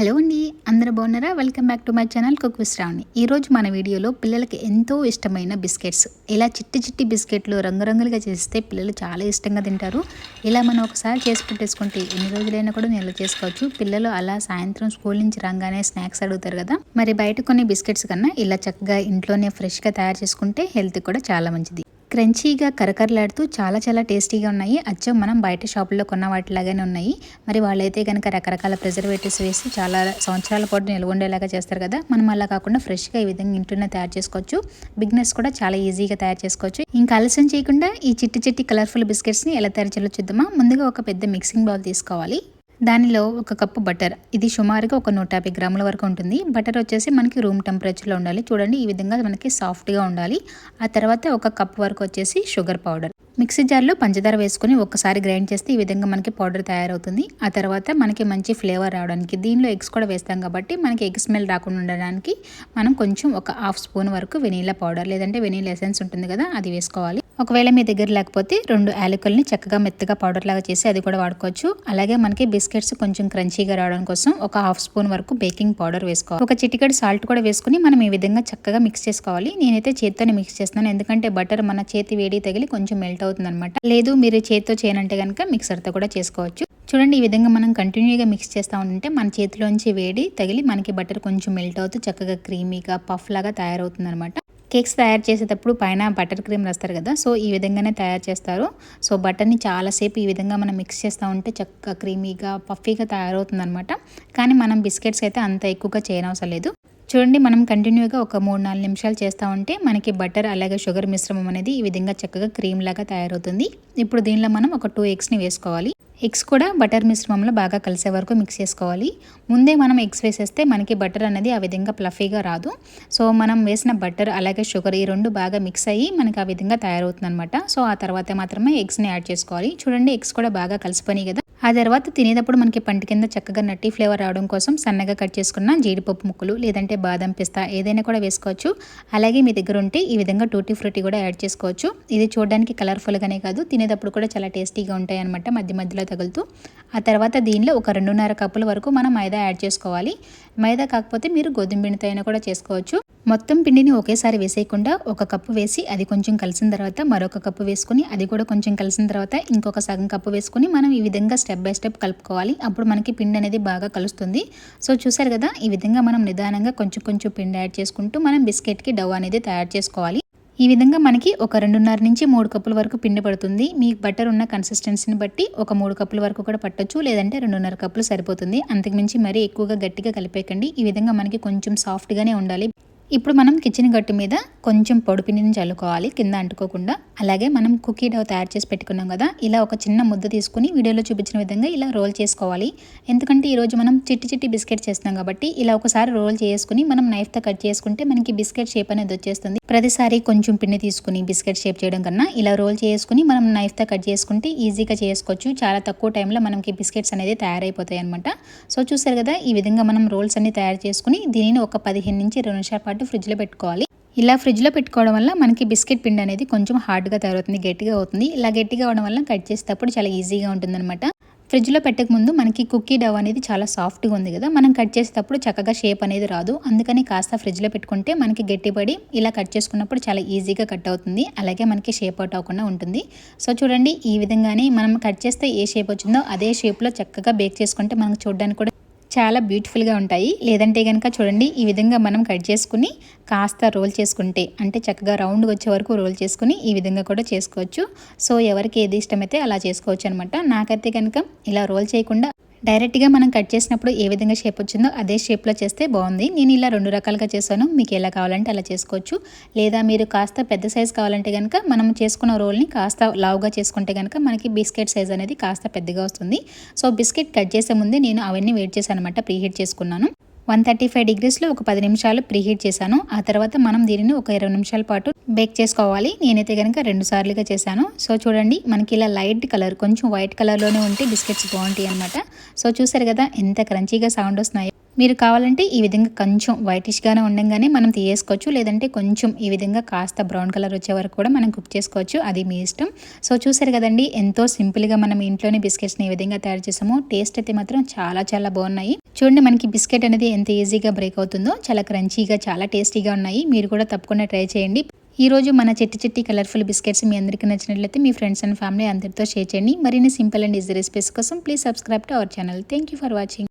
Hello అండి అందరూ బాగున్నారా? Welcome back to my channel cook విస్ ఈరోజు మన వీడియోలో పిల్లలకి ఎంతో ఇష్టమైన బిస్కెట్స్. ఇలా చిట్టి చిట్టి బిస్కెట్లు రంగురంగులుగా చేస్తే పిల్లలు చాలా ఇష్టంగా తింటారు. ఇలా మనం ఒకసారి చేసి పెట్టేసుకుంటే ఎన్ని రోజులైనా కూడా నిల్వ చేసుకోవచ్చు. పిల్లలు అలా సాయంత్రం స్కూల్ నుంచి రాగానే స్నాక్స్ అడుగుతారు కదా. మరి బయట కొన్ని బిస్కెట్స్ కన్నా ఇలా చక్కగా ఇంట్లోనే ఫ్రెష్గా తయారు చేసుకుంటే హెల్త్ కూడా చాలా మంచిది. క్రంచీగా కరకరలాడుతూ చాలా చాలా టేస్టీగా ఉన్నాయి. అచ్చం మనం బయట షాపుల్లో కొన్న వాటిలాగానే ఉన్నాయి. మరి వాళ్ళైతే కనుక రకరకాల ప్రిజర్వేటివ్స్ వేసి చాలా సంవత్సరాల పాటు నిల్వ ఉండేలాగా చేస్తారు కదా. మనం అలా కాకుండా ఫ్రెష్గా ఈ విధంగా ఇంట్లోనే తయారు చేసుకోవచ్చు. బిగ్నెస్ కూడా చాలా ఈజీగా తయారు చేసుకోవచ్చు. ఇంకా ఆలస్యం చేయకుండా ఈ చిట్టి చిట్టి కలర్ఫుల్ బిస్కెట్స్ని ఎలా తయారు చేయాలో చూద్దామా. ముందుగా ఒక పెద్ద మిక్సింగ్ బౌల్ తీసుకోవాలి. దానిలో ఒక కప్పు బటర్. ఇది సుమారుగా ఒక నూట యాభై గ్రాముల వరకు ఉంటుంది. బటర్ వచ్చేసి మనకి రూమ్ టెంపరేచర్లో ఉండాలి. చూడండి ఈ విధంగా మనకి సాఫ్ట్గా ఉండాలి. ఆ తర్వాత ఒక కప్ వరకు వచ్చేసి షుగర్ పౌడర్. మిక్సీ జార్లో పంచదార వేసుకుని ఒక్కసారి గ్రైండ్ చేస్తే ఈ విధంగా మనకి పౌడర్ తయారవుతుంది. ఆ తర్వాత మనకి మంచి ఫ్లేవర్ రావడానికి దీనిలో ఎగ్స్ కూడా వేస్తాం కాబట్టి మనకి ఎగ్ స్మెల్ రాకుండా ఉండడానికి మనం కొంచెం ఒక హాఫ్ స్పూన్ వరకు వెనీలా పౌడర్ లేదంటే వెనీలా ఎసెన్స్ ఉంటుంది కదా అది వేసుకోవాలి. ఒకవేళ మీ దగ్గర లేకపోతే రెండు యాలకుల్ని చక్కగా మెత్తగా పౌడర్ లాగా చేసి అది కూడా వాడుకోవచ్చు. అలాగే మనకి బిస్కెట్స్ కొంచెం క్రంచీగా రావడం కోసం ఒక హాఫ్ స్పూన్ వరకు బేకింగ్ పౌడర్ వేసుకోవాలి. ఒక చిటికెడు సాల్ట్ కూడా వేసుకుని మనం ఈ విధంగా చక్కగా మిక్స్ చేసుకోవాలి. నేనైతే చేత్తోనే మిక్స్ చేస్తున్నాను ఎందుకంటే బటర్ మన చేతి వేడి తగిలి కొంచెం మెల్ట్ అవుతుంది అనమాట లేదు మీరు చేతితో చేయనంటే కనుక మిక్సర్తో కూడా చేసుకోవచ్చు. చూడండి ఈ విధంగా మనం కంటిన్యూగా మిక్స్ చేస్తూ ఉంటే మన చేతిలోంచి వేడి తగిలి మనకి బటర్ కొంచెం మెల్ట్ అవుతూ చక్కగా క్రీమీగా పఫ్ లాగా తయారవుతుంది అనమాట కేక్స్ తయారు చేసేటప్పుడు పైన బటర్ క్రీమ్ రాస్తారు కదా సో ఈ విధంగానే తయారు చేస్తారు. సో బటర్ని చాలాసేపు ఈ విధంగా మనం మిక్స్ చేస్తూ ఉంటే చక్కగా క్రీమీగా పఫీగా తయారవుతుంది అనమాట కానీ మనం బిస్కెట్స్ అయితే అంత ఎక్కువగా చేయనవసరం లేదు. చూడండి మనం కంటిన్యూగా ఒక మూడు నాలుగు నిమిషాలు చేస్తూ ఉంటే మనకి బటర్ అలాగే షుగర్ మిశ్రమం అనేది ఈ విధంగా చక్కగా క్రీమ్ లాగా తయారవుతుంది. ఇప్పుడు దీనిలో మనం ఒక టూ ఎగ్స్ని వేసుకోవాలి. ఎగ్స్ కూడా బటర్ మిశ్రమంలో బాగా కలిసే వరకు మిక్స్ చేసుకోవాలి. ముందే మనం ఎగ్స్ వేసేస్తే మనకి బటర్ అనేది ఆ విధంగా ప్లఫీగా రాదు. సో మనం వేసిన బటర్ అలాగే షుగర్ ఈ రెండు బాగా మిక్స్ అయ్యి మనకి ఆ విధంగా తయారవుతుంది అనమాట సో ఆ తర్వాత మాత్రమే ఎగ్స్ని యాడ్ చేసుకోవాలి. చూడండి ఎగ్స్ కూడా బాగా కలిసిపోయినాయి కదా. ఆ తర్వాత తినేటప్పుడు మనకి పంట కింద చక్కగా నట్టి ఫ్లేవర్ రావడం కోసం సన్నగా కట్ చేసుకున్న జీడిపప్పు ముక్కలు లేదంటే బాదం పిస్తా ఏదైనా కూడా వేసుకోవచ్చు. అలాగే మీ దగ్గర ఉంటే ఈ విధంగా టూటీ ఫ్రూటీ కూడా యాడ్ చేసుకోవచ్చు. ఇది చూడడానికి కలర్ఫుల్గానే కాదు తినేటప్పుడు కూడా చాలా టేస్టీగా ఉంటాయి అనమాట మధ్య మధ్యలో తగులుతూ. ఆ తర్వాత దీనిలో ఒక రెండున్నర కప్పుల వరకు మనం మైదా యాడ్ చేసుకోవాలి. మైదా కాకపోతే మీరు గోధుమ పిండితో అయినా కూడా చేసుకోవచ్చు. మొత్తం పిండిని ఒకేసారి వేసేయకుండా ఒక కప్పు వేసి అది కొంచెం కలిసిన తర్వాత మరొక కప్పు వేసుకుని అది కూడా కొంచెం కలిసిన తర్వాత ఇంకొక సగం కప్పు వేసుకుని మనం ఈ విధంగా స్టెప్ బై స్టెప్ కలుపుకోవాలి. అప్పుడు మనకి పిండి అనేది బాగా కలుస్తుంది. సో చూసారు కదా ఈ విధంగా మనం నిదానంగా కొంచెం కొంచెం పిండి యాడ్ చేసుకుంటూ మనం బిస్కెట్కి డవ్ అనేది తయారు చేసుకోవాలి. ఈ విధంగా మనకి ఒక రెండున్నర నుంచి మూడు కప్పుల వరకు పిండి పడుతుంది. మీ బటర్ ఉన్న కన్సిస్టెన్సీని బట్టి ఒక మూడు కప్పుల వరకు కూడా పట్టొచ్చు లేదంటే రెండున్నర కప్పులు సరిపోతుంది. అంతకుమించి మరీ ఎక్కువగా గట్టిగా కలిపేయకండి. ఈ విధంగా మనకి కొంచెం సాఫ్ట్గానే ఉండాలి. ఇప్పుడు మనం కిచెన్ గట్టు మీద కొంచెం పొడిపిండిని చల్లుకోవాలి కింద అంటుకోకుండా. అలాగే మనం కుకీ డవ్ తయారు చేసి పెట్టుకున్నాం కదా ఇలా ఒక చిన్న ముద్ద తీసుకుని వీడియోలో చూపించిన విధంగా ఇలా రోల్ చేసుకోవాలి. ఎందుకంటే ఈరోజు మనం చిట్టి చిట్టి బిస్కెట్ చేస్తున్నాం కాబట్టి ఇలా ఒకసారి రోల్ చేసుకుని మనం నైఫ్తో కట్ చేసుకుంటే మనకి బిస్కెట్ షేప్ అనేది వచ్చేస్తుంది. ప్రతిసారి కొంచెం పిండి తీసుకుని బిస్కెట్ షేప్ చేయడం కన్నా ఇలా రోల్ చేసుకుని మనం నైఫ్తో కట్ చేసుకుంటే ఈజీగా చేసుకోవచ్చు. చాలా తక్కువ టైంలో మనకి బిస్కెట్స్ అనేది తయారైపోతాయి అనమాట సో చూసారు కదా ఈ విధంగా మనం రోల్స్ అన్ని తయారు చేసుకుని దీనిని ఒక పదిహేను నుంచి ఇరవై నిమిషాల పాటు ఫ్రిడ్జ్లో పెట్టుకోవాలి. ఇలా ఫ్రిడ్జ్లో పెట్టుకోవడం వల్ల మనకి బిస్కెట్ పిండి అనేది కొంచెం హార్డ్గా తయారవుతుంది గట్టిగా అవుతుంది. ఇలా గట్టిగా అవడం వల్ల కట్ చేసేటప్పుడు చాలా ఈజీగా ఉంటుందన్నమాట. ఫ్రిడ్జ్లో పెట్టక ముందు మనకి కుక్కీ డవ్ అనేది చాలా సాఫ్ట్గా ఉంది కదా. మనం కట్ చేసేటప్పుడు చక్కగా షేప్ అనేది రాదు. అందుకని కాస్త ఫ్రిడ్జ్లో పెట్టుకుంటే మనకి గట్టిపడి ఇలా కట్ చేసుకున్నప్పుడు చాలా ఈజీగా కట్ అవుతుంది. అలాగే మనకి షేప్ అవుట్ అవ్వకుండా ఉంటుంది. సో చూడండి ఈ విధంగానే మనం కట్ చేస్తే ఏ షేప్ వచ్చిందో అదే షేప్లో చక్కగా బేక్ చేసుకుంటే మనకు చూడడానికి కూడా చాలా బ్యూటిఫుల్గా ఉంటాయి. లేదంటే కనుక చూడండి ఈ విధంగా మనం కట్ చేసుకుని కాస్త రోల్ చేసుకుంటే అంటే చక్కగా రౌండ్ వచ్చే వరకు రోల్ చేసుకుని ఈ విధంగా కూడా చేసుకోవచ్చు. సో ఎవరికి ఏది ఇష్టమైతే అలా చేసుకోవచ్చు అనమాట నాకైతే కనుక ఇలా రోల్ చేయకుండా డైరెక్ట్గా మనం కట్ చేసినప్పుడు ఏ విధంగా షేప్ వచ్చిందో అదే షేప్లో చేస్తే బాగుంది. నేను ఇలా రెండు రకాలుగా చేశాను. మీకు ఎలా కావాలంటే అలా చేసుకోవచ్చు. లేదా మీరు కాస్త పెద్ద సైజ్ కావాలంటే కనుక మనం చేసుకున్న రోల్ని కాస్త లావుగా చేసుకుంటే కనుక మనకి బిస్కెట్ సైజ్ అనేది కాస్త పెద్దగా వస్తుంది. సో బిస్కెట్ కట్ చేసే ముందే నేను అవన్నీ వెయిట్ చేశాను అనమాట ప్రీహీట్ చేసుకున్నాను. వన్ థర్టీ ఫైవ్ డిగ్రీస్లో ఒక పది నిమిషాలు ప్రీహీట్ చేశాను. ఆ తర్వాత మనం దీనిని ఒక ఇరవై నిమిషాల పాటు బేక్ చేసుకోవాలి. నేనైతే కనుక రెండు సార్లుగా చేశాను. సో చూడండి మనకి ఇలా లైట్ కలర్ కొంచెం వైట్ కలర్లోనే ఉంటే బిస్కెట్స్ బాగుంటాయి అనమాట సో చూసారు కదా ఎంత క్రంచీగా సౌండ్ వస్తున్నాయో. మీరు కావాలంటే ఈ విధంగా కొంచెం వైటిష్గానే ఉండగానే మనం తీయేసుకోవచ్చు. లేదంటే కొంచెం ఈ విధంగా కాస్త బ్రౌన్ కలర్ వచ్చే వరకు కూడా మనం కుక్ చేసుకోవచ్చు. అది మీ ఇష్టం. సో చూసారు కదండి ఎంతో సింపుల్గా మనం ఇంట్లోనే బిస్కెట్స్ని ఈ విధంగా తయారు చేసాము టేస్ట్ అయితే మాత్రం చాలా చాలా బాగున్నాయి. చూడండి మనకి బిస్కెట్ అనేది ఎంత ఈజీగా బ్రేక్ అవుతుందో చాలా క్రంచీగా చాలా టేస్టీగా ఉన్నాయి. మీరు కూడా తప్పకుండా ట్రై చేయండి. ఈ రోజు మన చెట్టి చెట్టి కలర్ఫుల్ బిస్కెట్స్ మీ అందరికీ నచ్చినట్లయితే మీ ఫ్రెండ్స్ అండ్ ఫ్యామిలీ అందరితో షేర్ చేయండి. మరిన్ని సింపుల్ అండ్ ఈజీ రెసిపీస్ కోసం please subscribe to our channel thank you for watching